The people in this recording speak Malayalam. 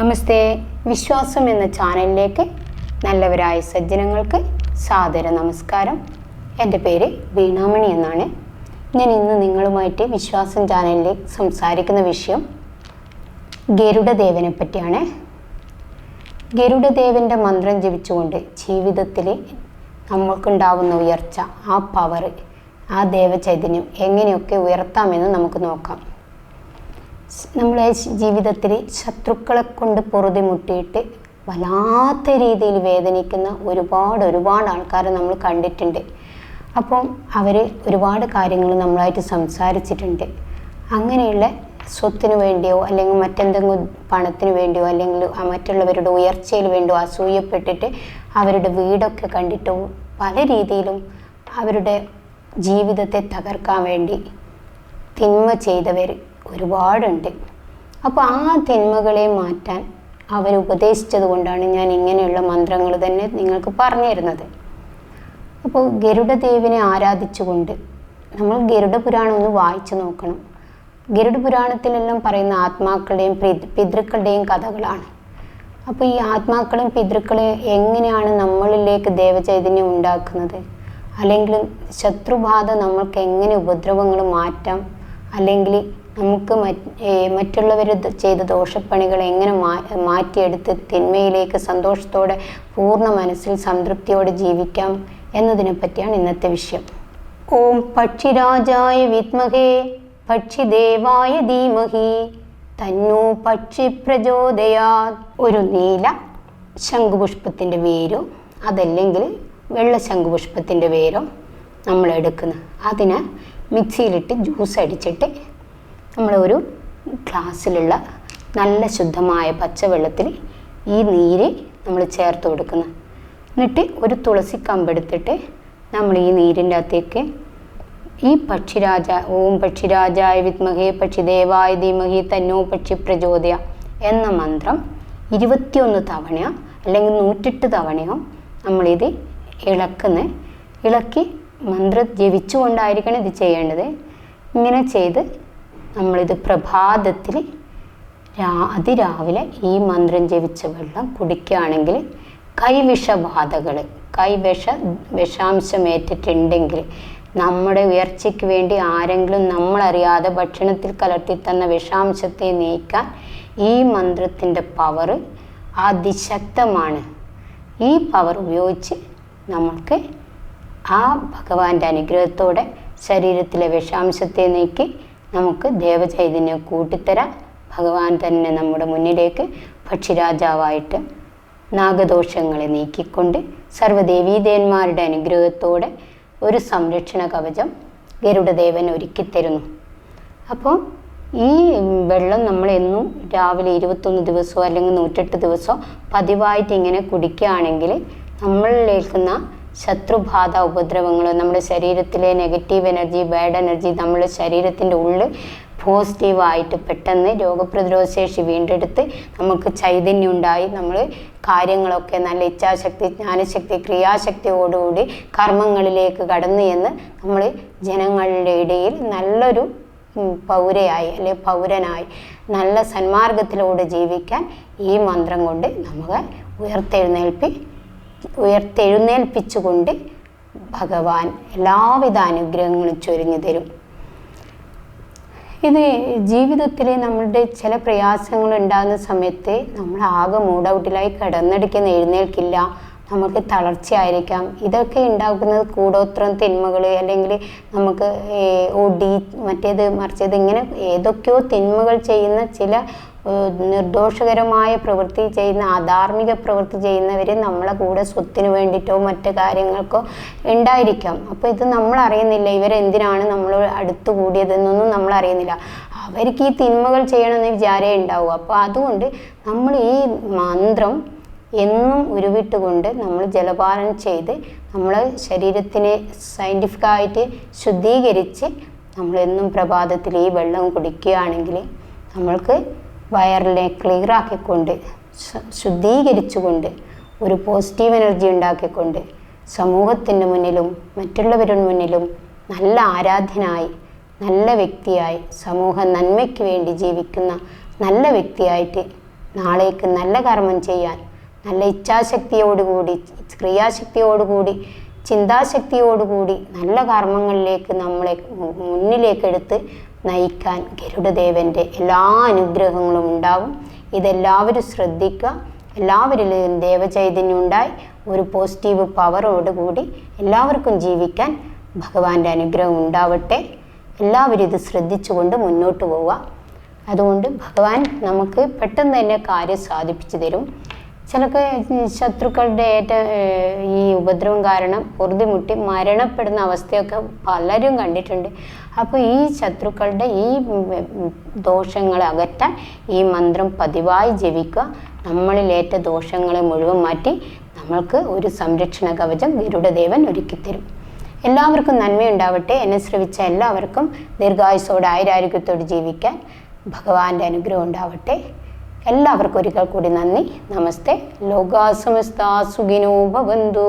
നമസ്തേ. വിശ്വാസം എന്ന ചാനലിലേക്ക് നല്ലവരായ സജ്ജനങ്ങൾക്ക് സാദര നമസ്കാരം. എന്റെ പേര് വീണാമണി എന്നാണ്. ഞാൻ ഇന്ന് നിങ്ങളുമായിട്ട് വിശ്വാസം ചാനലിൽ സംസാരിക്കുന്ന വിഷയം ഗരുഡദേവനെ പറ്റിയാണ്. ഗരുഡദേവന്റെ മന്ത്രം ജപിച്ചുകൊണ്ട് ജീവിതത്തിൽ നമ്മൾക്കുണ്ടാവുന്ന ഉയർച്ച ആ പവർ ആ ദേവചൈതന്യം എങ്ങനെയൊക്കെ ഉയർത്താമെന്ന് നമുക്ക് നോക്കാം. നമ്മളെ ജീവിതത്തിൽ ശത്രുക്കളെ കൊണ്ട് പൊറുതി മുട്ടിയിട്ട് വല്ലാത്ത രീതിയിൽ വേദനിക്കുന്ന ഒരുപാട് ഒരുപാട് ആൾക്കാരെ നമ്മൾ കണ്ടിട്ടുണ്ട്. അപ്പം അവർ ഒരുപാട് കാര്യങ്ങൾ നമ്മളായിട്ട് സംസാരിച്ചിട്ടുണ്ട്. അങ്ങനെയുള്ള സ്വത്തിന് വേണ്ടിയോ അല്ലെങ്കിൽ മറ്റെന്തെങ്കിലും പണത്തിന് വേണ്ടിയോ അല്ലെങ്കിൽ മറ്റുള്ളവരുടെ ഉയർച്ചയിൽ വേണ്ടിയോ അസൂയപ്പെട്ടിട്ട് അവരുടെ വീടൊക്കെ കണ്ടിട്ടോ പല രീതിയിലും അവരുടെ ജീവിതത്തെ തകർക്കാൻ വേണ്ടി തിന്മ ചെയ്തവർ ഒരുപാടുണ്ട്. അപ്പോൾ ആ തിന്മകളെ മാറ്റാൻ അവർ ഉപദേശിച്ചത് കൊണ്ടാണ് ഞാൻ ഇങ്ങനെയുള്ള മന്ത്രങ്ങൾ തന്നെ നിങ്ങൾക്ക് പറഞ്ഞു തരുന്നത് അപ്പോൾ ഗരുഡദേവിനെ ആരാധിച്ചുകൊണ്ട് നമ്മൾ ഗരുഡ പുരാണം ഒന്ന് വായിച്ചു നോക്കണം. ഗരുഡ പുരാണത്തിലെല്ലാം പറയുന്ന ആത്മാക്കളുടെയും പിതൃ പിതൃക്കളുടെയും കഥകളാണ്. അപ്പോൾ ഈ ആത്മാക്കളും പിതൃക്കളെയും എങ്ങനെയാണ് നമ്മളിലേക്ക് ദേവചൈതന്യം ഉണ്ടാക്കുന്നത്? അല്ലെങ്കിൽ ശത്രുബാധ നമ്മൾക്ക് എങ്ങനെ ഉപദ്രവങ്ങൾ മാറ്റാം? അല്ലെങ്കിൽ നമുക്ക് മറ്റുള്ളവർ ചെയ്ത ദോഷപ്പണികൾ എങ്ങനെ മാറ്റിയെടുത്ത് തിന്മയിലേക്ക് സന്തോഷത്തോടെ പൂർണ മനസ്സിൽ സംതൃപ്തിയോടെ ജീവിക്കാം എന്നതിനെ പറ്റിയാണ് ഇന്നത്തെ വിഷയം. ഓം പക്ഷിരാജായ വിത്മഹേ പക്ഷിദേവായ ധീമഹി തന്നു പക്ഷി പ്രചോദയാ ഒരു നീല ശംഖുപുഷ്പത്തിന്റെ വേരോ അതല്ലെങ്കിൽ വെള്ള ശംഖുപുഷ്പത്തിന്റെ വേരോ നമ്മൾ എടുക്കുന്നത് അതിനെ മിക്സിയിലിട്ട് ജ്യൂസ് അടിച്ചിട്ട് നമ്മൾ ഒരു ഗ്ലാസ്സിലുള്ള നല്ല ശുദ്ധമായ പച്ചവെള്ളത്തിൽ ഈ നീര് നമ്മൾ ചേർത്ത് കൊടുക്കുന്നു. എന്നിട്ട് ഒരു തുളസി കമ്പെടുത്തിട്ട് നമ്മൾ ഈ നീരിന്റെ അകത്തേക്ക് ഈ പക്ഷിരാജ ഓം പക്ഷിരാജായ വിത്മഹേ പക്ഷിദേവായ ധീമഹി തന്നോ പക്ഷി പ്രചോദയ എന്ന മന്ത്രം ഇരുപത്തിയൊന്ന് തവണയോ അല്ലെങ്കിൽ നൂറ്റെട്ട് തവണയോ നമ്മളിത് ഇളക്കുന്ന. ഇളക്കി മന്ത്രം ജപിച്ചുകൊണ്ടായിരിക്കണം ഇത് ചെയ്യേണ്ടത്. ഇങ്ങനെ ചെയ്ത് നമ്മളിത് പ്രഭാതത്തിൽ രാ അതിരാവിലെ ഈ മന്ത്രം ജപിച്ച വെള്ളം കുടിക്കുകയാണെങ്കിൽ കൈവിഷബാധകൾ കൈവിഷ വിഷാംശമേറ്റിട്ടുണ്ടെങ്കിൽ നമ്മുടെ ഉയർച്ചയ്ക്ക് വേണ്ടി ആരെങ്കിലും നമ്മളറിയാതെ ഭക്ഷണത്തിൽ കലർത്തി തന്ന വിഷാംശത്തെ നീക്കാൻ ഈ മന്ത്രത്തിന്റെ പവർ അതിശക്തമാണ്. ഈ പവർ ഉപയോഗിച്ച് നമുക്ക് ആ ഭഗവാന്റെ അനുഗ്രഹത്തോടെ ശരീരത്തിലെ വിഷാംശത്തെ നീക്കി നമുക്ക് ദേവചൈതന്യം കൂട്ടിത്തരാം ഭഗവാൻ തന്നെ നമ്മുടെ മുന്നിലേക്ക് പക്ഷിരാജാവായിട്ട് നാഗദോഷങ്ങളെ നീക്കിക്കൊണ്ട് സർവദേവീദേവന്മാരുടെ അനുഗ്രഹത്തോടെ ഒരു സംരക്ഷണ കവചം ഗരുഡദേവൻ ഒരുക്കിത്തരുന്നു. അപ്പോൾ ഈ വെള്ളം നമ്മൾ എന്നും രാവിലെ ഇരുപത്തൊന്ന് ദിവസമോ അല്ലെങ്കിൽ നൂറ്റെട്ട് ദിവസമോ പതിവായിട്ട് ഇങ്ങനെ കുടിക്കുകയാണെങ്കിൽ നമ്മളിലേക്കുന്ന ശത്രുബാധ ഉപദ്രവങ്ങൾ നമ്മുടെ ശരീരത്തിലെ നെഗറ്റീവ് എനർജി ബാഡ് എനർജി നമ്മുടെ ശരീരത്തിന്റെ ഉള്ളിൽ പോസിറ്റീവായിട്ട് പെട്ടെന്ന് രോഗപ്രതിരോധ ശേഷി വീണ്ടെടുത്ത് നമുക്ക് ചൈതന്യം ഉണ്ടായി. നമ്മൾ കാര്യങ്ങളൊക്കെ നല്ല ഇച്ഛാശക്തി ജ്ഞാനശക്തി ക്രിയാശക്തിയോടുകൂടി കർമ്മങ്ങളിലേക്ക് കടന്നു എന്ന് നമ്മൾ ജനങ്ങളുടെ ഇടയിൽ നല്ലൊരു പൗരയായി അല്ലെ പൗരനായി നല്ല സന്മാർഗത്തിലൂടെ ജീവിക്കാൻ ഈ മന്ത്രം കൊണ്ട് നമുക്ക് ഉയർത്തെഴുന്നേൽപ്പി ഉയർത്തെഴുന്നേൽപ്പിച്ചുകൊണ്ട് ഭഗവാൻ എല്ലാവിധ അനുഗ്രഹങ്ങളും ചൊരിഞ്ഞു തരും. ഇത് ജീവിതത്തിൽ നമ്മളുടെ ചില പ്രയാസങ്ങൾ ഉണ്ടാകുന്ന സമയത്ത് നമ്മൾ ആകെ മൂഡ് ഔട്ടിലായി കിടന്നെടുക്കുന്ന എഴുന്നേൽക്കില്ല നമുക്ക് തളർച്ചയായിരിക്കാം. ഇതൊക്കെ ഉണ്ടാക്കുന്നത് കൂടോത്രം തിന്മകൾ അല്ലെങ്കിൽ നമുക്ക് ഒടി മറ്റേത് മറിച്ചത് ഇങ്ങനെ ഏതൊക്കെയോ തിന്മകൾ ചെയ്യുന്ന ചില നിർദോഷകരമായ പ്രവൃത്തി ചെയ്യുന്ന അധാർമിക പ്രവൃത്തി ചെയ്യുന്നവർ നമ്മളെ കൂടെ സ്വത്തിന് വേണ്ടിയിട്ടോ മറ്റു കാര്യങ്ങൾക്കോ ഉണ്ടായിരിക്കാം. അപ്പോൾ ഇത് നമ്മൾ അറിയുന്നില്ല ഇവരെന്തിനാണ് നമ്മൾ അടുത്തു കൂടിയതെന്നൊന്നും നമ്മൾ അറിയുന്നില്ല അവർക്ക് ഈ തിന്മകൾ ചെയ്യണമെന്ന് വിചാരേ ഉണ്ടാവും. അപ്പോൾ അതുകൊണ്ട് നമ്മൾ ഈ മന്ത്രം എന്നും ഉരുവിട്ടുകൊണ്ട് നമ്മൾ ജലപാനം ചെയ്ത് നമ്മൾ ശരീരത്തിനെ സയന്റിഫിക്കായിട്ട് ശുദ്ധീകരിച്ച് നമ്മളെന്നും പ്രഭാതത്തിൽ ഈ വെള്ളം കുടിക്കുകയാണെങ്കിൽ നമ്മൾക്ക് വയറിനെ ക്ലിയർ ആക്കിക്കൊണ്ട് ശുദ്ധീകരിച്ചുകൊണ്ട് ഒരു പോസിറ്റീവ് എനർജി ഉണ്ടാക്കിക്കൊണ്ട് സമൂഹത്തിന്റെ മുന്നിലും മറ്റുള്ളവരുടെ മുന്നിലും നല്ല ആരാധ്യനായി നല്ല വ്യക്തിയായി സമൂഹ നന്മയ്ക്ക് വേണ്ടി ജീവിക്കുന്ന നല്ല വ്യക്തിയായിട്ട് നാളേക്ക് നല്ല കർമ്മം ചെയ്യാൻ നല്ല ഇച്ഛാശക്തിയോടുകൂടി ക്രിയാശക്തിയോടുകൂടി ചിന്താശക്തിയോടുകൂടി നല്ല കർമ്മങ്ങളിലേക്ക് നമ്മളെ മുന്നിലേക്കെടുത്ത് നയിക്കാൻ ഗരുഡദേവന്റെ എല്ലാ അനുഗ്രഹങ്ങളും ഉണ്ടാവും. ഇതെല്ലാവരും ശ്രദ്ധിക്കുക. എല്ലാവരിലും ദേവചൈതന്യം ഉണ്ടായി. ഒരു പോസിറ്റീവ് പവറോടുകൂടി എല്ലാവർക്കും ജീവിക്കാൻ ഭഗവാന്റെ അനുഗ്രഹം ഉണ്ടാവട്ടെ. എല്ലാവരും ഇത് ശ്രദ്ധിച്ചുകൊണ്ട് മുന്നോട്ട് പോവുക. അതുകൊണ്ട് ഭഗവാൻ നമുക്ക് പെട്ടെന്ന് തന്നെ കാര്യം സാധിപ്പിച്ചു തരും. ചിലക്ക് ശത്രുക്കളുടെ ഏറ്റ ഈ ഉപദ്രവം കാരണം പൊറുതിമുട്ടി മരണപ്പെടുന്ന അവസ്ഥയൊക്കെ പലരും കണ്ടിട്ടുണ്ട്. അപ്പോൾ ഈ ശത്രുക്കളുടെ ഈ ദോഷങ്ങളെ അകറ്റാൻ ഈ മന്ത്രം പതിവായി ജപിക്കുക. നമ്മളിലേറ്റ ദോഷങ്ങളെ മുഴുവൻ മാറ്റി നമ്മൾക്ക് ഒരു സംരക്ഷണ കവചം ഗരുഡദേവൻ ഒരുക്കിത്തരും എല്ലാവർക്കും നന്മയുണ്ടാവട്ടെ. എന്നെ ശ്രവിച്ച എല്ലാവർക്കും ദീർഘായുസോടെ ആയിരാരോഗ്യത്തോട് ജീവിക്കാൻ ഭഗവാന്റെ അനുഗ്രഹം ഉണ്ടാവട്ടെ. എല്ലാവർക്കും ഒരിക്കൽ കൂടി നന്ദി നമസ്തേ ലോകാസമസ്ത സുഖിനോ ഭവന്തു